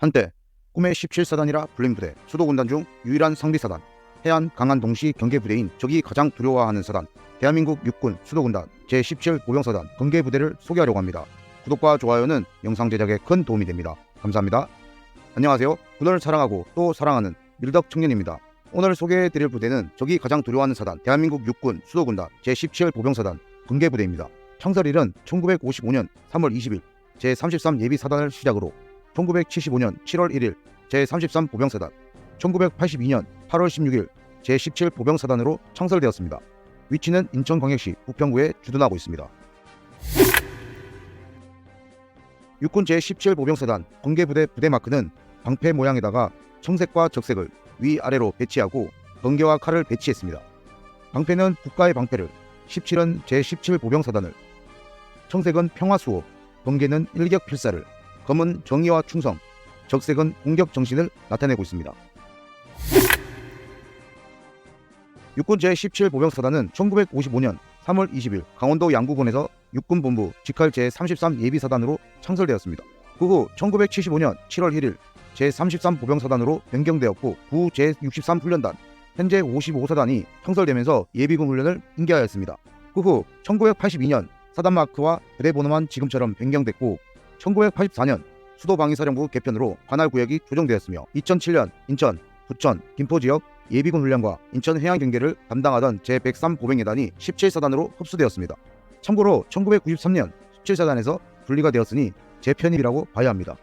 한때 꿈의 17사단이라 불린 부대 수도군단 중 유일한 상비사단 해안 강한 동시 경계부대인 적이 가장 두려워하는 사단 대한민국 육군 수도군단 제17 보병사단 경계부대를 소개하려고 합니다. 구독과 좋아요는 영상 제작에 큰 도움이 됩니다. 감사합니다. 안녕하세요. 군을 사랑하고 또 사랑하는 밀덕 청년입니다. 오늘 소개해드릴 부대는 적이 가장 두려워하는 사단 대한민국 육군 수도군단 제17 보병사단 경계부대입니다. 창설일은 1955년 3월 20일 제33 예비사단을 시작으로 1975년 7월 1일 제33 보병사단, 1982년 8월 16일 제17 보병사단으로 창설되었습니다. 위치는 인천광역시 부평구에 주둔하고 있습니다. 육군 제17 보병사단 번개부대 부대 마크는 방패 모양에다가 청색과 적색을 위아래로 배치하고 번개와 칼을 배치했습니다. 방패는 국가의 방패를, 17은 제17 보병사단을, 청색은 평화수호, 번개는 일격 필사를, 검은 정의와 충성, 적색은 공격 정신을 나타내고 있습니다. 육군 제17 보병사단은 1955년 3월 20일 강원도 양구군에서 육군본부 직할 제33 예비사단으로 창설되었습니다. 그 후 1975년 7월 1일 제33 보병사단으로 변경되었고 구 제63 훈련단 현재 55사단이 창설되면서 예비군 훈련을 인계하였습니다. 그 후 1982년 사단 마크와 부대 번호만 지금처럼 변경됐고 1984년 수도방위사령부 개편으로 관할 구역이 조정되었으며 2007년 인천, 부천, 김포 지역 예비군 훈련과 인천 해양 경계를 담당하던 제103 보병예단이 17사단으로 흡수되었습니다. 참고로 1993년 17사단에서 분리가 되었으니 재편입이라고 봐야 합니다.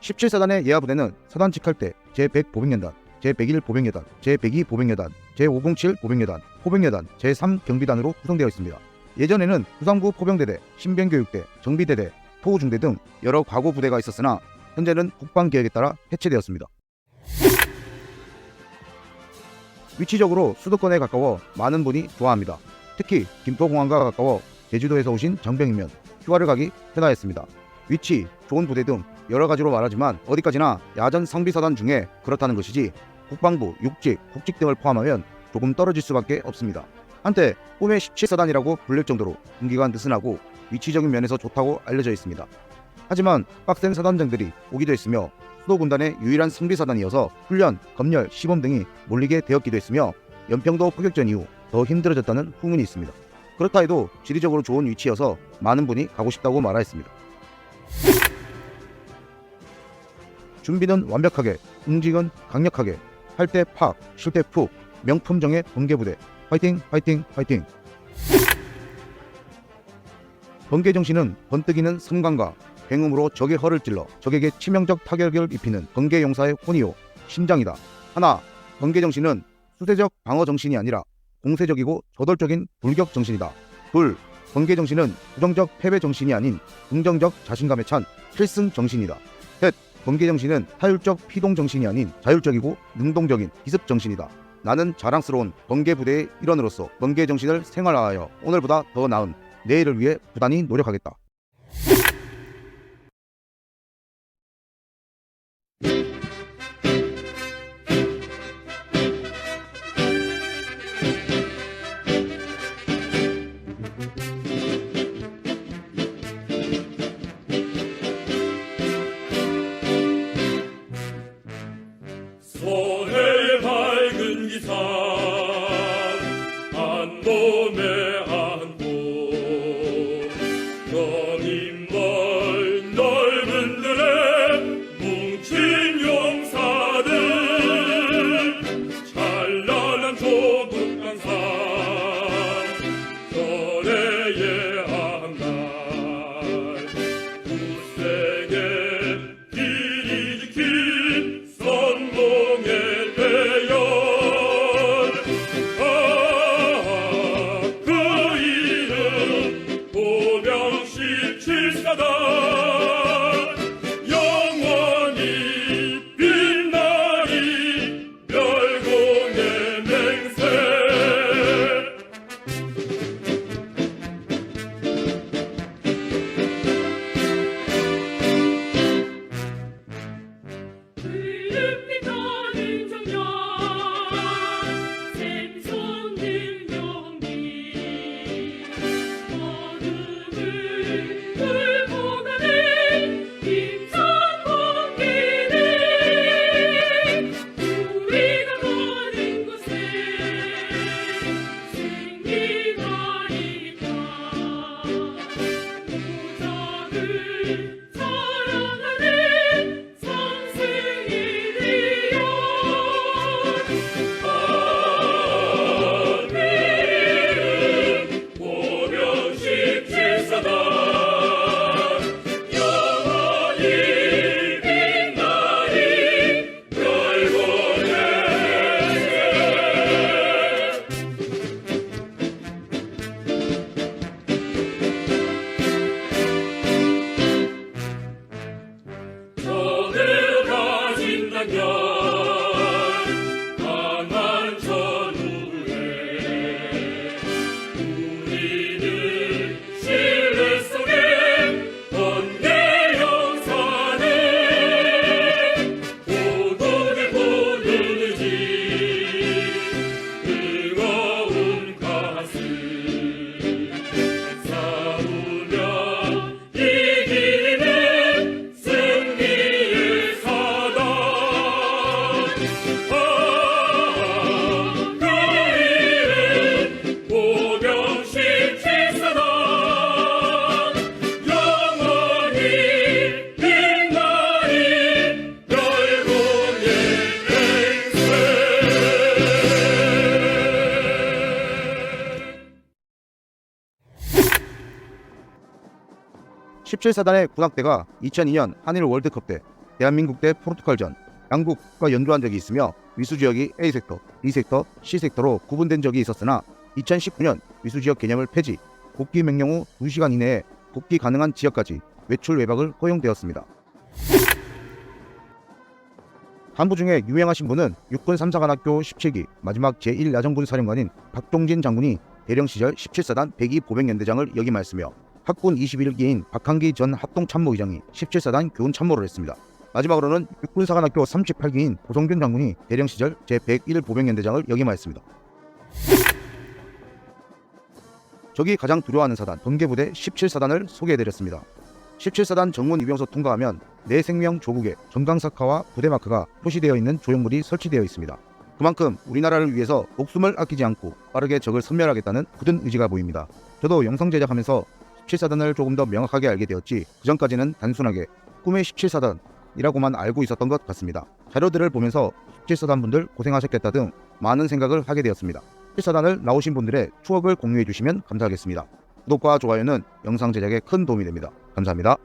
17사단의 예하 부대는 사단 직할 때 제100 보병예단, 제101 보병예단, 제102 보병예단, 제507 보병예단, 포병예단, 제3 경비단으로 구성되어 있습니다. 예전에는 구상부 포병대대, 신병교육대, 정비대대, 포우중대 등 여러 과거 부대가 있었으나 현재는 국방 계획에 따라 해체되었습니다. 위치적으로 수도권에 가까워 많은 분이 좋아합니다. 특히 김포공항과 가까워 제주도에서 오신 장병이면 휴가를 가기 편하였습니다. 위치, 좋은 부대 등 여러 가지로 말하지만 어디까지나 야전 상비사단 중에 그렇다는 것이지 국방부, 육직, 국직 등을 포함하면 조금 떨어질 수밖에 없습니다. 한때 꿈의 17사단이라고 불릴 정도로 군기가 느슨하고 위치적인 면에서 좋다고 알려져 있습니다. 하지만 빡센 사단장들이 오기도 했으며 수도군단의 유일한 승비사단이어서 훈련, 검열, 시범 등이 몰리게 되었기도 했으며 연평도 포격전 이후 더 힘들어졌다는 후문이 있습니다. 그렇다 해도 지리적으로 좋은 위치여서 많은 분이 가고 싶다고 말하였습니다. 준비는 완벽하게, 응징은 강력하게, 할 때 팍, 쉴 때 푹, 명품정의 번개부대, 화이팅 화이팅 화이팅 번개 정신은 번뜩이는 섬광과 굉음으로 적의 허를 찔러 적에게 치명적 타격을 입히는 번개 용사의 혼이요 심장이다. 하나, 번개 정신은 수세적 방어 정신이 아니라 공세적이고 저돌적인 불격 정신이다. 둘, 번개 정신은 부정적 패배 정신이 아닌 긍정적 자신감에 찬 필승 정신이다. 셋, 번개 정신은 타율적 피동 정신이 아닌 자율적이고 능동적인 기습 정신이다. 나는 자랑스러운 번개 부대의 일원으로서 번개 정신을 생활화하여 오늘보다 더 나은 내일을 위해 부단히 노력하겠다. 17사단의 군악대가 2002년 한일 월드컵 때 대한민국 대 포르투갈전 양국과 연주한 적이 있으며 위수 지역이 A섹터, B섹터, C섹터로 구분된 적이 있었으나 2019년 위수 지역 개념을 폐지, 복귀 명령 후 2시간 이내에 복귀 가능한 지역까지 외출 외박을 허용되었습니다. 간부 중에 유명하신 분은 육군 3사관학교 17기 마지막 제1야전군 사령관인 박동진 장군이 대령 시절 17사단 102 보병연대장을 역임하였으며 학군 21기인 박한기 전 합동참모의장이 17사단 교훈 참모를 했습니다. 마지막으로는 육군사관학교 38기인 고성균 장군이 대령 시절 제101 보병연대장을 역임하였습니다. 적이 가장 두려워하는 사단 번개부대 17사단을 소개해드렸습니다. 17사단 정문 이병소 통과하면 내 생명 조국에 전강사카와 부대 마크가 표시되어 있는 조형물이 설치되어 있습니다. 그만큼 우리나라를 위해서 목숨을 아끼지 않고 빠르게 적을 섬멸하겠다는 굳은 의지가 보입니다. 저도 영상 제작하면서 17사단을 조금 더 명확하게 알게 되었지 그전까지는 단순하게 꿈의 17사단이라고만 알고 있었던 것 같습니다. 자료들을 보면서 17사단 분들 고생하셨겠다 등 많은 생각을 하게 되었습니다. 17사단을 나오신 분들의 추억을 공유해 주시면 감사하겠습니다. 구독과 좋아요는 영상 제작에 큰 도움이 됩니다. 감사합니다.